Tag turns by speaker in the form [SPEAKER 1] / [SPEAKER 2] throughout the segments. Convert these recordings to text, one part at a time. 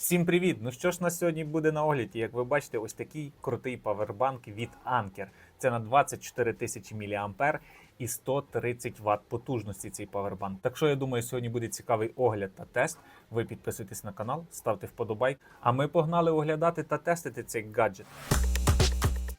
[SPEAKER 1] Всім привіт! Ну що ж на сьогодні буде на огляді? Як ви бачите, ось такий крутий павербанк від Anker. Це на 24 тисячі міліампер і 130 Вт потужності цей павербанк. Так що я думаю, сьогодні буде цікавий огляд та тест. Ви підписуйтесь на канал, ставте вподобайк. А ми погнали оглядати та тестити цей гаджет.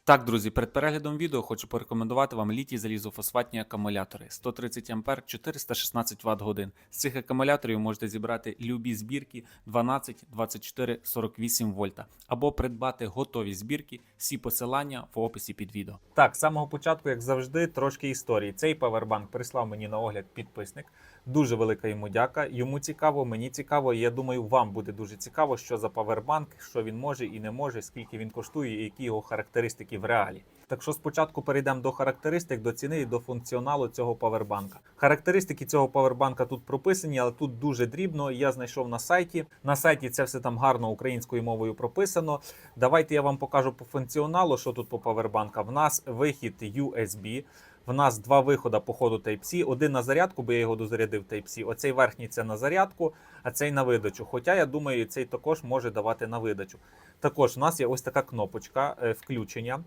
[SPEAKER 1] Так, друзі, перед переглядом відео хочу порекомендувати вам літій залізофосфатні акумулятори 130 А 416 Вт годин. З цих акумуляторів можете зібрати любі збірки 12, 24, 48 вольта або придбати готові збірки. Всі посилання в описі під відео. Так, з самого початку, як завжди, трошки історії. Цей павербанк прислав мені на огляд підписник. Дуже велика йому дяка. Йому цікаво, мені цікаво. і Я думаю, вам буде дуже цікаво, що за павербанк, що він може і не може, скільки він коштує, і які його характеристики в реалі. Так що спочатку перейдемо до характеристик, до ціни і до функціоналу цього павербанка. Характеристики цього павербанка тут прописані, але тут дуже дрібно. Я знайшов на сайті. На сайті це все там гарно українською мовою прописано. Давайте я вам покажу по функціоналу, що тут по павербанка. В нас вихід USB. В нас два виходи по ходу Type-C. Один на зарядку, бо я його дозарядив Type-C. Оцей верхній це на зарядку, а цей на видачу. Хоча я думаю, цей також може давати на видачу. Також у нас є ось така кнопочка е, включення.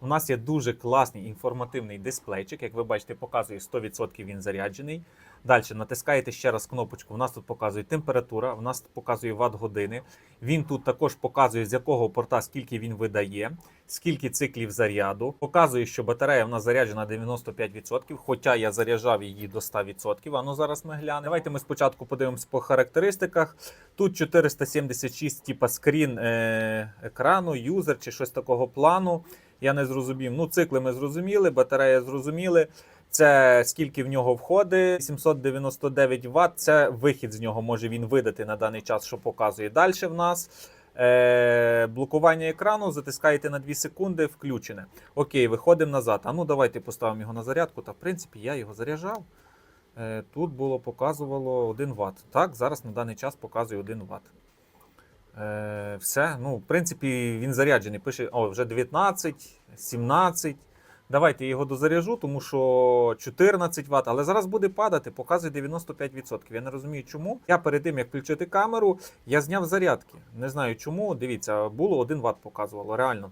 [SPEAKER 1] У нас є дуже класний інформативний дисплейчик. Як ви бачите, показує 100% він заряджений. Далі натискаєте ще раз кнопочку. У нас тут показує температура, у нас тут показує ватт години. Він тут також показує, з якого порта скільки він видає, скільки циклів заряду. Показує, що батарея в нас заряджена 95%, хоча я заряджав її до 100%. А ну зараз ми глянемо. Давайте ми спочатку подивимося по характеристиках. Тут 476, типа скрін е- екрану, юзер чи щось такого плану. Я не зрозумів. Ну, цикли ми зрозуміли, батарея зрозуміли. Це скільки в нього входить, 799 Вт. Це вихід з нього може він видати на даний час, що показує далі в нас. Е, блокування екрану затискаєте на 2 секунди, включене. Окей, виходимо назад. А ну давайте поставимо його на зарядку. Та в принципі я його заряджав. Е, тут було показувало 1 Вт. Так, зараз на даний час показує 1 Вт. Е, все. Ну, в принципі, він заряджений. Пише, о, вже 19, 17. Давайте я його дозаряжу, тому що 14 Вт, але зараз буде падати, показує 95%. Я не розумію, чому. Я перед тим, як включити камеру, я зняв зарядки. Не знаю чому. Дивіться, було 1 Вт показувало, реально.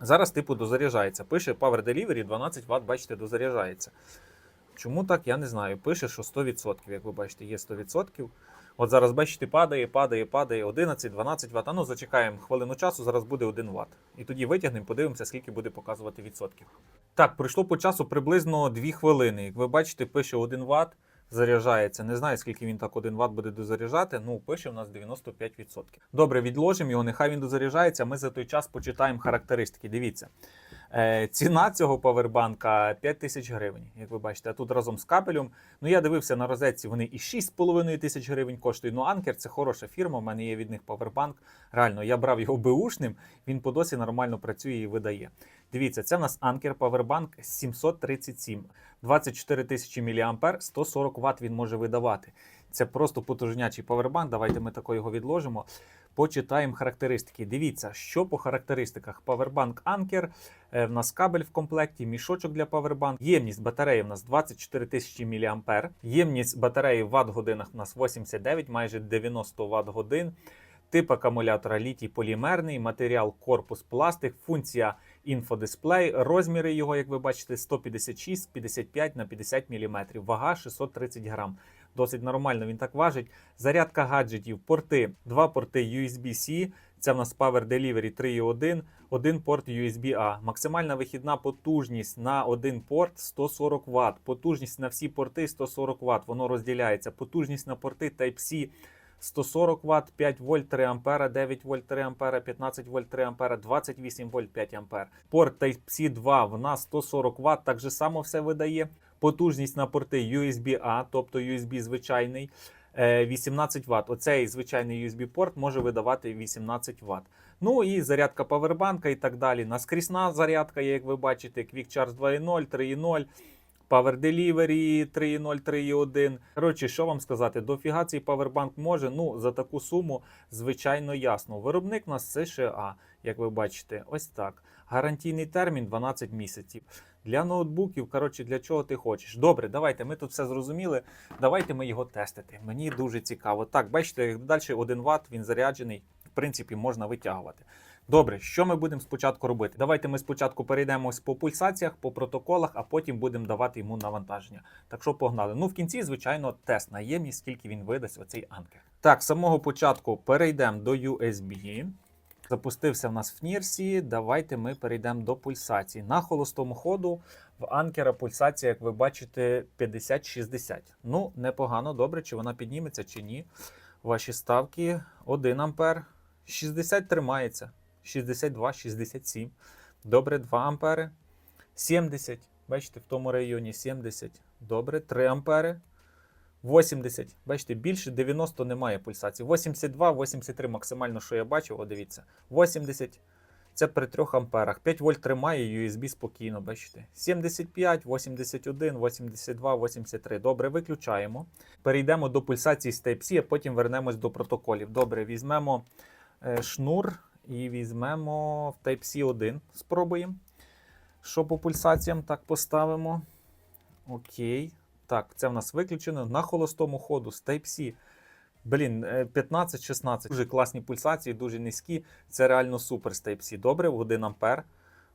[SPEAKER 1] Зараз, типу, дозаряджається. Пише Power Delivery 12 Вт, бачите, дозаряджається. Чому так, я не знаю. Пише, що 100%, як ви бачите, є 100%. От зараз бачите, падає, падає, падає 11-12 Вт. А ну зачекаємо хвилину часу, зараз буде 1 Вт. І тоді витягнемо, подивимося, скільки буде показувати відсотків. Так, пройшло по часу приблизно 2 хвилини. Як ви бачите, пише 1 Вт, заряджається. Не знаю, скільки він так 1 Вт буде дозаряджати. Ну, пише у нас 95%. Добре, відложимо його, нехай він дозаряджається. Ми за той час почитаємо характеристики. Дивіться. Е, ціна цього павербанка 5 тисяч гривень, як ви бачите. А тут разом з кабелем. Ну я дивився на розетці, вони і 6,5 тисяч гривень коштують. Ну, Анкер це хороша фірма. У мене є від них павербанк. Реально, я брав його беушним, він по досі нормально працює і видає. Дивіться, це в нас Anker Powerbank 737, 24 тисячі мА, 140 Вт він може видавати. Це просто потужнячий павербанк. Давайте ми тако його відложимо. Почитаємо характеристики. Дивіться, що по характеристиках. Powerbank Anker, е, в нас кабель в комплекті, мішочок для Powerbank. Ємність батареї в нас 24 тисячі мА. Ємність батареї в ватт-годинах в нас 89, майже 90 Вт-годин. Тип акумулятора літій полімерний, матеріал корпус пластик, функція інфодисплей, розміри його, як ви бачите, 156, 55 на 50 мм, вага 630 грам. Досить нормально він так важить. Зарядка гаджетів, порти, два порти USB-C. Це в нас Power Delivery 3.1, один порт USB-A. Максимальна вихідна потужність на один порт 140 Вт. Потужність на всі порти 140 Вт. Воно розділяється. Потужність на порти Type-C 140 Вт, 5 вольт 3 ампера, 9 вольт 3 ампера, 15 вольт 3 ампера, 28 вольт 5 ампер. Порт Type-C 2 в нас 140 Вт, так же само все видає. Потужність на порти USB-A, тобто USB звичайний, е, 18 Вт. Оцей звичайний USB-порт може видавати 18 Вт. Ну і зарядка павербанка і так далі. Наскрісна зарядка, як ви бачите, Quick Charge 2.0, 3.0. Power Delivery 3.0, 3.1. Коротше, що вам сказати, дофіга цей павербанк може. Ну, за таку суму, звичайно, ясно. Виробник у нас США, як ви бачите, ось так. Гарантійний термін 12 місяців. Для ноутбуків, коротше, для чого ти хочеш. Добре, давайте, ми тут все зрозуміли. Давайте ми його тестити. Мені дуже цікаво. Так, бачите, далі 1 Вт, він заряджений. в принципі можна витягувати. Добре, що ми будемо спочатку робити? Давайте ми спочатку перейдемо ось по пульсаціях, по протоколах, а потім будемо давати йому навантаження. Так що погнали. Ну в кінці, звичайно, тест на ємність, скільки він видасть оцей анкер. Так, з самого початку перейдемо до USB. Запустився в нас в Нірсі. Давайте ми перейдемо до пульсації. На холостому ходу в анкера пульсація, як ви бачите, 50-60. Ну, непогано, добре, чи вона підніметься, чи ні. Ваші ставки 1 ампер. 60 тримається. 62, 67. Добре, 2 ампери. 70. Бачите, в тому районі 70. Добре, 3 ампери. 80. Бачите, більше 90 немає пульсації. 82, 83 максимально, що я бачив, о, дивіться. 80. Це при 3 амперах. 5 вольт тримає USB спокійно, бачите. 75, 81, 82, 83. Добре, виключаємо. Перейдемо до пульсації з Type-C, а потім вернемось до протоколів. Добре, візьмемо е, шнур і візьмемо в Type-C 1. Спробуємо. Що по пульсаціям так поставимо. Окей. Так, це в нас виключено на холостому ходу з Type-C. Блін, е, 15-16. Дуже класні пульсації, дуже низькі. Це реально супер з Type-C. Добре, в 1 ампер.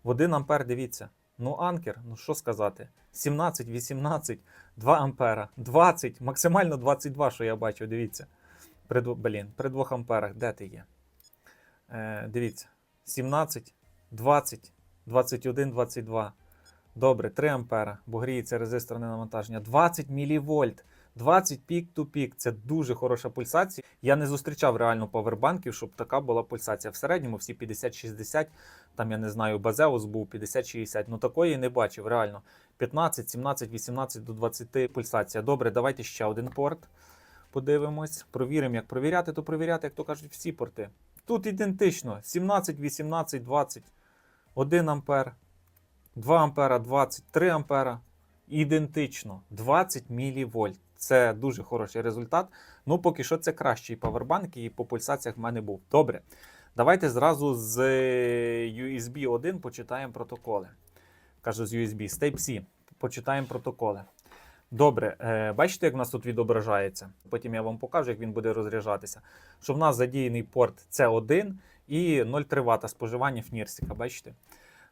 [SPEAKER 1] В 1 ампер, дивіться. Ну, анкер, ну що сказати? 17, 18, 2 ампера, 20, максимально 22, що я бачу, дивіться. При, блін, при 2 амперах, де ти є? Е, дивіться. 17, 20, 21, 22. Добре, 3 ампера, бо гріється резисторне навантаження. 20 мілівольт. 20 пік ту пік. Це дуже хороша пульсація. Я не зустрічав реально павербанків, щоб така була пульсація. В середньому всі 50-60, там я не знаю, Базеус був 50-60. Ну такої не бачив, реально. 15, 17, 18 до 20 пульсація. Добре, давайте ще один порт. Подивимось. Провіримо, як провіряти, то провіряти, як то кажуть, всі порти. Тут ідентично: 17, 18, 20, 1 ампер, 2 ампера, 20, 3 ампера. Ідентично 20 мілівольт. Це дуже хороший результат. Ну, поки що це кращий павербанк, і по пульсаціях в мене був. Добре. Давайте зразу з USB 1 почитаємо протоколи. Кажу з USB, з Type-C. Почитаємо протоколи. Добре, е, бачите, як в нас тут відображається? Потім я вам покажу, як він буде розряджатися. Що в нас задіяний порт C1 і 0,3 Вт споживання фнірсика. Бачите?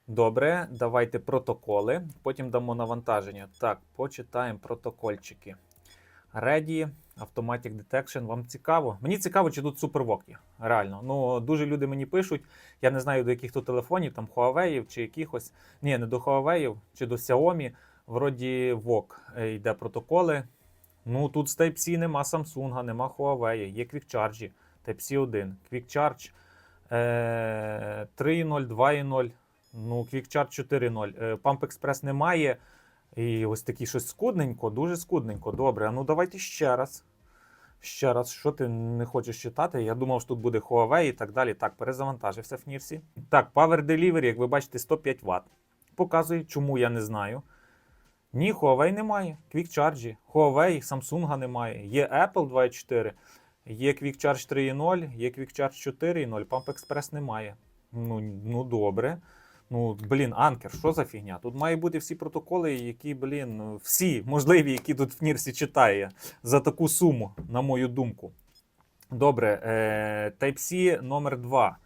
[SPEAKER 1] Добре, давайте протоколи. Потім дамо навантаження. Так, почитаємо протокольчики. Ready, Automatic Detection. Вам цікаво? Мені цікаво, чи тут супервок. Реально. Ну, дуже люди мені пишуть. Я не знаю, до яких то телефонів, там Huawei чи якихось. Ні, не до Huawei, чи до Xiaomi. Вроді VOG е, йде протоколи. Ну, тут з Type-C нема Samsung, нема Huawei, є Quick Charge, Type-C 1, Quick Charge е, 3.0, 2.0, ну, QuickCharge 4.0. Е, Pump Express немає. І ось такі щось скудненько, дуже скудненько. Добре, ну давайте ще раз. Ще раз, що ти не хочеш читати? Я думав, що тут буде Huawei і так далі. Так, перезавантажився в Нірсі. Так, Power Delivery, як ви бачите, 105 Вт. Показує, чому я не знаю. Ні, Huawei немає. Quick Charge. Huawei, Samsung немає. Є Apple 2.4, є Quick Charge 3.0, є Quick Charge 4.0, Pump Express немає. Ну, ну добре. Ну, блін, анкер, що за фігня? Тут має бути всі протоколи, які, блін, ну, всі можливі, які тут в Нірсі читає за таку суму, на мою думку. Добре, е, Type-C номер 2.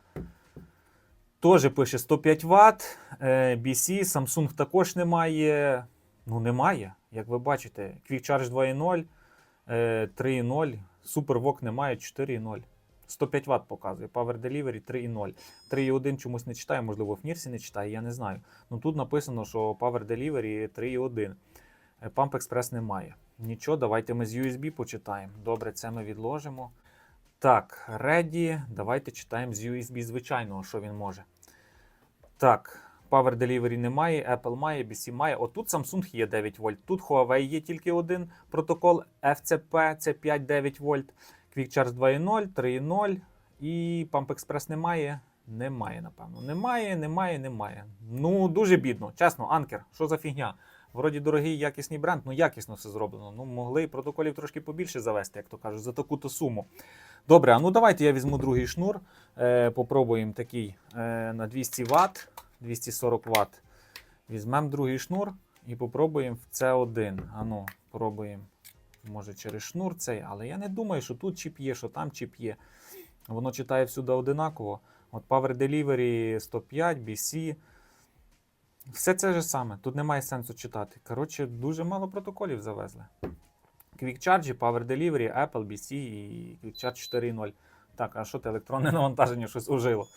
[SPEAKER 1] Теж пише 105 Вт. Е, BC, Samsung також немає. Ну, немає, як ви бачите. Quick Charge 2.0, е, 3.0, SuperVOOC немає 4.0. 105 Вт показує. Power Delivery 3.0. 3.1 чомусь не читає, можливо, в Нірсі не читає, я не знаю. Ну тут написано, що Power Delivery 3.1. Е, Pump Express немає. Нічого, давайте ми з USB почитаємо. Добре, це ми відложимо. Так, Ready. Давайте читаємо з USB звичайного, що він може. Так, Power Delivery немає, Apple має, BC має. Отут Samsung є 9 вольт. Тут Huawei є тільки один протокол FCP, це 5-9 вольт. Quick Charge 2.0, 3.0 і Pump Express немає. Немає, напевно. Немає, немає, немає. Ну, дуже бідно. Чесно, Анкер, що за фігня? Вроді дорогий якісний бренд, ну якісно все зроблено. Ну, могли протоколів трошки побільше завести, як то кажуть, за таку-то суму. Добре, а ну давайте я візьму другий шнур. Е, попробуємо такий е, на 200 Вт, 240 Вт. Візьмемо другий шнур і попробуємо в C1. Ану, пробуємо. Може через шнур цей, але я не думаю, що тут чіп є, що там чіп є. Воно читає всюди одинаково. От Power Delivery 105, BC. Все це ж саме. Тут немає сенсу читати. Коротше, дуже мало протоколів завезли. Quick Charge, Power Delivery, Apple, BC і Quick Charge 4.0. Так, а що ти електронне навантаження щось ужило?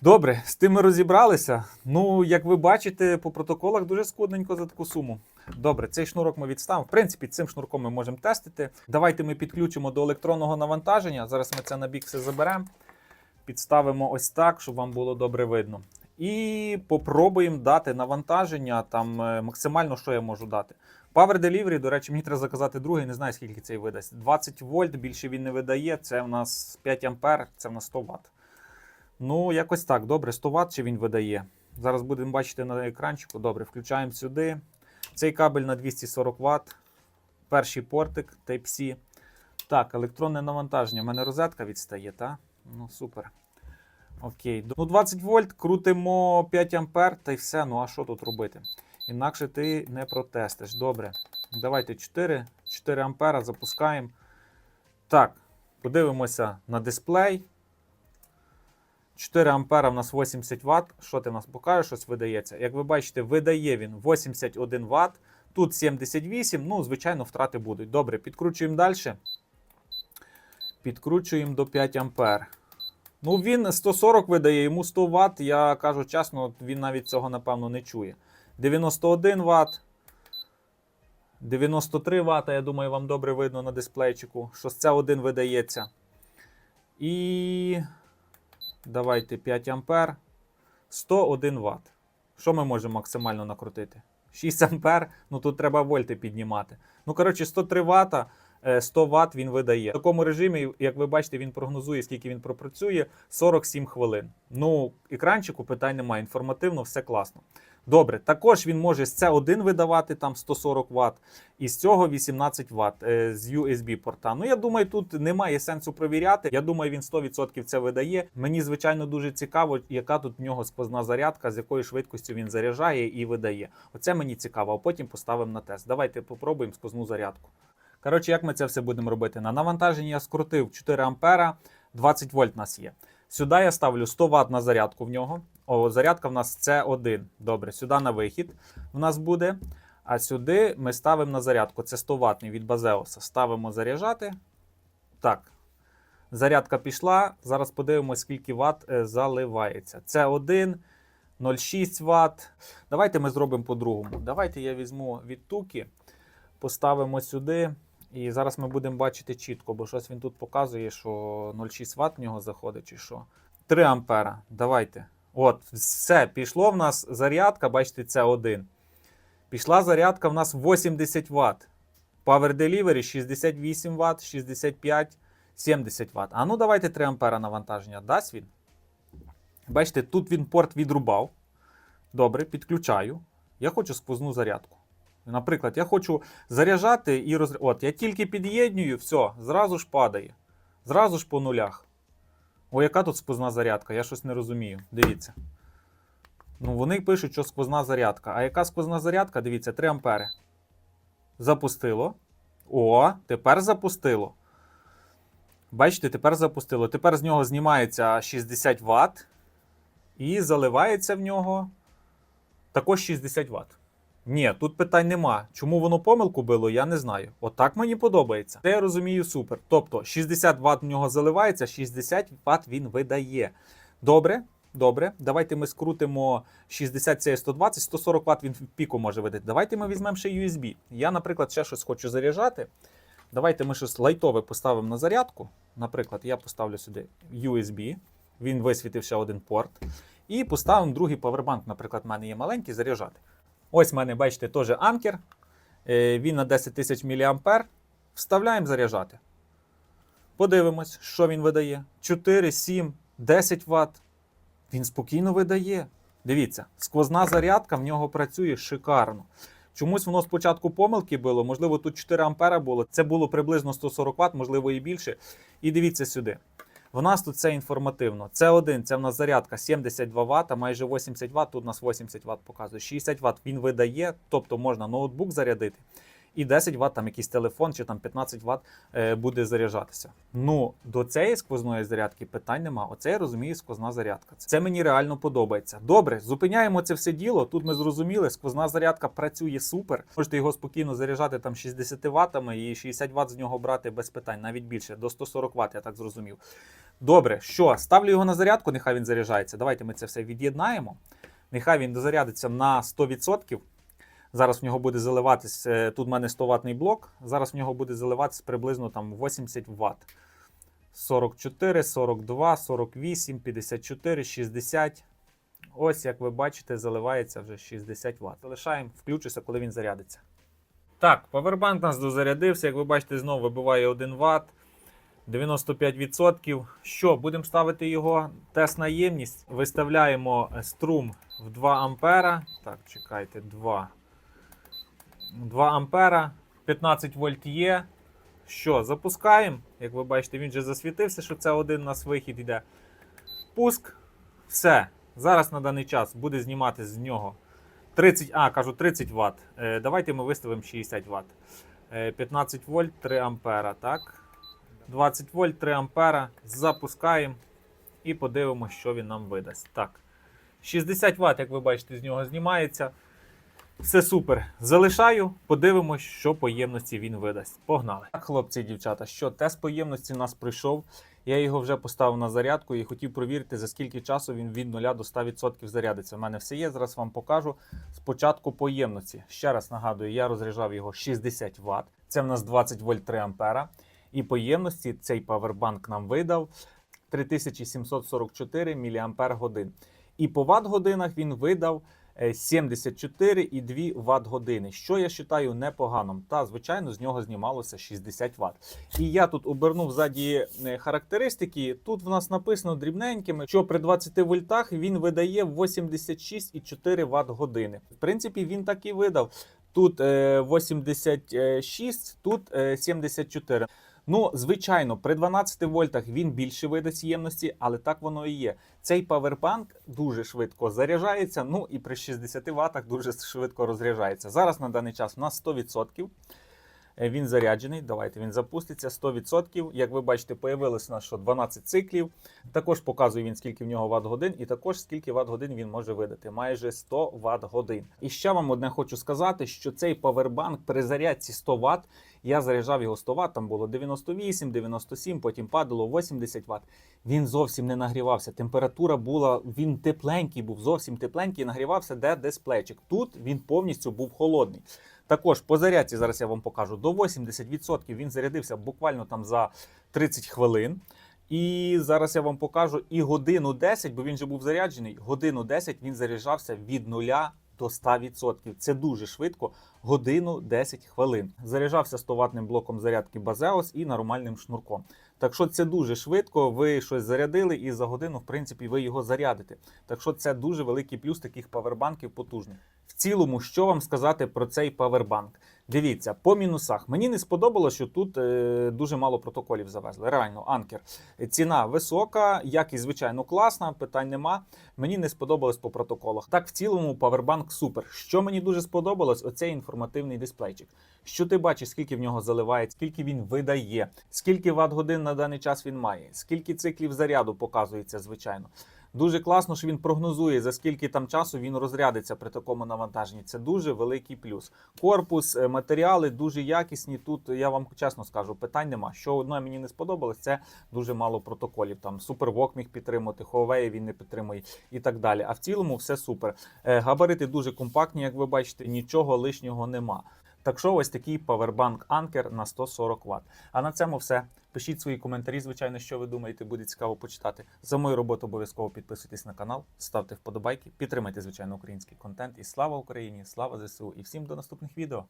[SPEAKER 1] Добре, з тим ми розібралися. Ну, як ви бачите, по протоколах дуже скудненько за таку суму. Добре, цей шнурок ми відставимо. В принципі, цим шнурком ми можемо тестити. Давайте ми підключимо до електронного навантаження. Зараз ми це на бік все заберемо. Підставимо ось так, щоб вам було добре видно. І попробуємо дати навантаження там е, максимально, що я можу дати. Power Delivery, до речі, мені треба заказати другий, не знаю, скільки цей видасть. 20 вольт, більше він не видає. Це в нас 5 ампер, це в нас 100 Вт. Ну, якось так. Добре, 100 Вт чи він видає. Зараз будемо бачити на екранчику. Добре, включаємо сюди. Цей кабель на 240 Вт. Перший портик Type-C. Так, електронне навантаження. У мене розетка відстає, так? Ну, супер. Окей. Ну, 20 вольт, крутимо 5 ампер та й все. Ну, а що тут робити? Інакше ти не протестиш. Добре. Давайте 4, 4 ампера запускаємо. Так, подивимося на дисплей. 4 ампера в нас 80 Вт. Що ти нас покаже, щось видається? Як ви бачите, видає він 81 Вт. Тут 78, ну, звичайно, втрати будуть. Добре, підкручуємо далі. Підкручуємо до 5 ампер. Ну, він 140 видає, йому 100 Вт. Я кажу чесно, він навіть цього, напевно, не чує. 91 Вт. 93 Вт, я думаю, вам добре видно на дисплейчику, що з це один видається. І давайте 5 ампер. 101 Вт. Що ми можемо максимально накрутити? 6 ампер, ну тут треба вольти піднімати. Ну, коротше, 103 Вт, е, 100 Вт він видає. В такому режимі, як ви бачите, він прогнозує, скільки він пропрацює 47 хвилин. Ну, екранчику питань немає. Інформативно, все класно. Добре, також він може з C1 видавати там 140 Вт, і з цього 18 Вт е, з USB порта. Ну я думаю, тут немає сенсу провіряти. Я думаю, він 100% це видає. Мені звичайно дуже цікаво, яка тут в нього сквозна зарядка, з якою швидкістю він заряджає і видає. Оце мені цікаво, а потім поставимо на тест. Давайте попробуємо сквозну зарядку. Коротше, як ми це все будемо робити? На навантаженні я скрутив 4 ампера, 20 вольт нас є. Сюди я ставлю 100 Вт на зарядку в нього. О, зарядка в нас С1. Добре, сюди на вихід в нас буде. А сюди ми ставимо на зарядку. Це 100 Вт від Базеоса. Ставимо заряджати. Так. Зарядка пішла. Зараз подивимося, скільки Вт е, заливається. Це 1, 0,6 Вт. Давайте ми зробимо по-другому. Давайте я візьму від туки, поставимо сюди. І зараз ми будемо бачити чітко, бо щось він тут показує, що 0,6 Вт в нього заходить, чи що. 3 ампера. Давайте. От, все, пішло в нас зарядка, бачите, це 1. Пішла зарядка в нас 80 Вт. Power Delivery 68 Вт, 65, 70 Вт. А ну давайте 3 ампера навантаження. Дасть він? Бачите, тут він порт відрубав. Добре, підключаю. Я хочу сквозну зарядку. Наприклад, я хочу заряджати і роз... От, я тільки під'єднюю, все, зразу ж падає. Зразу ж по нулях. О, яка тут сквозна зарядка? Я щось не розумію. Дивіться. Ну, вони пишуть, що сквозна зарядка. А яка сквозна зарядка? Дивіться, 3 ампери. Запустило. О, тепер запустило. Бачите, тепер запустило. Тепер з нього знімається 60 Вт. І заливається в нього також 60 Вт. Ні, тут питань нема. Чому воно помилку било, я не знаю. Отак мені подобається. Це я розумію супер. Тобто 60 Вт в нього заливається, 60 Вт він видає. Добре, добре. Давайте ми скрутимо 60 це 120, 140 Вт він в піку може видати. Давайте ми візьмемо ще USB. Я, наприклад, ще щось хочу заряджати. Давайте ми щось лайтове поставимо на зарядку. Наприклад, я поставлю сюди USB. Він висвітив ще один порт. І поставимо другий павербанк. Наприклад, в мене є маленький заряджати. Ось в мене, бачите, теж анкер. Е, Він на 10 тисяч мА. Вставляємо заряджати. Подивимось, що він видає. 4, 7, 10 Вт. Він спокійно видає. Дивіться, сквозна зарядка в нього працює шикарно. Чомусь воно спочатку помилки було, можливо, тут 4 ампера було. Це було приблизно 140 Вт, можливо, і більше. І дивіться сюди. В нас тут все інформативно. Це один, це в нас зарядка 72 Вт, майже 80 Вт, тут у нас 80 Вт показує, 60 Вт він видає, тобто можна ноутбук зарядити. І 10 Вт, там якийсь телефон чи там 15 Вт е, буде заряджатися. Ну, до цієї сквозної зарядки питань нема. Оце я розумію, сквозна зарядка. Це мені реально подобається. Добре, зупиняємо це все діло. Тут ми зрозуміли, сквозна зарядка працює супер. Можете його спокійно заряджати там 60 ваттами і 60 Вт з нього брати без питань, навіть більше, до 140 Вт, я так зрозумів. Добре, що ставлю його на зарядку, нехай він заряджається. Давайте ми це все від'єднаємо. Нехай він дозарядиться на 100%. Зараз в нього буде заливатись, е, тут в мене 100 ватний блок, зараз в нього буде заливатись приблизно там 80 Вт. 44, 42, 48, 54, 60. Ось, як ви бачите, заливається вже 60 Вт. Залишаємо, включуся, коли він зарядиться. Так, павербанк нас дозарядився. Як ви бачите, знову вибиває 1 Вт. 95%. Що, будемо ставити його тест на ємність. Виставляємо струм в 2 ампера. Так, чекайте, 2. 2 ампера, 15 вольт є. Що, запускаємо. Як ви бачите, він вже засвітився, що це один у нас вихід йде. Пуск. Все. Зараз на даний час буде знімати з нього 30, а, кажу 30 Вт. Е, давайте ми виставимо 60 Вт. Е, 15 вольт, 3 ампера. Так. 20 вольт, 3 ампера. Запускаємо і подивимося, що він нам видасть. Так. 60 Вт, як ви бачите, з нього знімається. Все супер. Залишаю, подивимось, що по ємності він видасть. Погнали. Так, хлопці і дівчата, що тест по ємності у нас пройшов. Я його вже поставив на зарядку і хотів провірити, за скільки часу він від 0 до 100% зарядиться. У мене все є. Зараз вам покажу. Спочатку по ємності. Ще раз нагадую, я розряджав його 60 Вт. Це в нас 20 вольт 3 ампера. І по ємності цей павербанк нам видав 3744 мАч. І по ватт-годинах він видав е, 74,2 Вт-години, що я вважаю непоганим. Та, звичайно, з нього знімалося 60 Вт. І я тут обернув ззаді е, характеристики. Тут в нас написано дрібненькими, що при 20 вольтах він видає 86,4 Вт-години. В принципі, він так і видав. Тут е, 86, тут е, 74. Ну, звичайно, при 12 вольтах він більше видасть ємності, але так воно і є. Цей павербанк дуже швидко заряджається, ну і при 60 ватах дуже швидко розряджається. Зараз на даний час у нас 100%. Е, Він заряджений. Давайте він запуститься 100%. Як ви бачите, появилось у нас що 12 циклів. Також показує він, скільки в нього ватт годин, і також скільки ватт годин він може видати. Майже 100 ватт годин. І ще вам одне хочу сказати, що цей павербанк при зарядці 100 Вт, я заряджав його 100 Вт, там було 98, 97, потім падало 80 Вт. Він зовсім не нагрівався. Температура була, він тепленький був, зовсім тепленький, нагрівався де дисплейчик. Тут він повністю був холодний. Також по зарядці зараз я вам покажу до 80% він зарядився буквально там за 30 хвилин. І зараз я вам покажу і годину 10, бо він же був заряджений. Годину 10 він заряджався від 0 до 100%. Це дуже швидко. Годину 10 хвилин. Заряджався 100 ватним блоком зарядки Базеос і нормальним шнурком. Так що це дуже швидко. Ви щось зарядили, і за годину, в принципі, ви його зарядите. Так що це дуже великий плюс таких павербанків потужних. В цілому, що вам сказати про цей павербанк? Дивіться, по мінусах. Мені не сподобалося, що тут е, дуже мало протоколів завезли. Реально, анкер. Ціна висока, якість, звичайно, класна, питань нема. Мені не сподобалось по протоколах. Так, в цілому, павербанк супер. Що мені дуже сподобалось, оцей інформативний дисплейчик. Що ти бачиш, скільки в нього заливає, скільки він видає, скільки ватт годин на даний час він має, скільки циклів заряду показується, звичайно. Дуже класно, що він прогнозує, за скільки там часу він розрядиться при такому навантаженні. Це дуже великий плюс. Корпус, е, матеріали дуже якісні. Тут я вам чесно скажу, питань нема. Що одне мені не сподобалось, це дуже мало протоколів. Там SuperVOOC міг підтримати, Huawei він не підтримує і так далі. А в цілому все супер. Е, Габарити дуже компактні, як ви бачите, нічого лишнього нема. Так що ось такий павербанк Anker на 140 Вт. А на цьому все. Пишіть свої коментарі, звичайно, що ви думаєте, буде цікаво почитати. За мою роботу обов'язково підписуйтесь на канал, ставте вподобайки, підтримайте, звичайно, український контент. І слава Україні! Слава ЗСУ! І всім до наступних відео!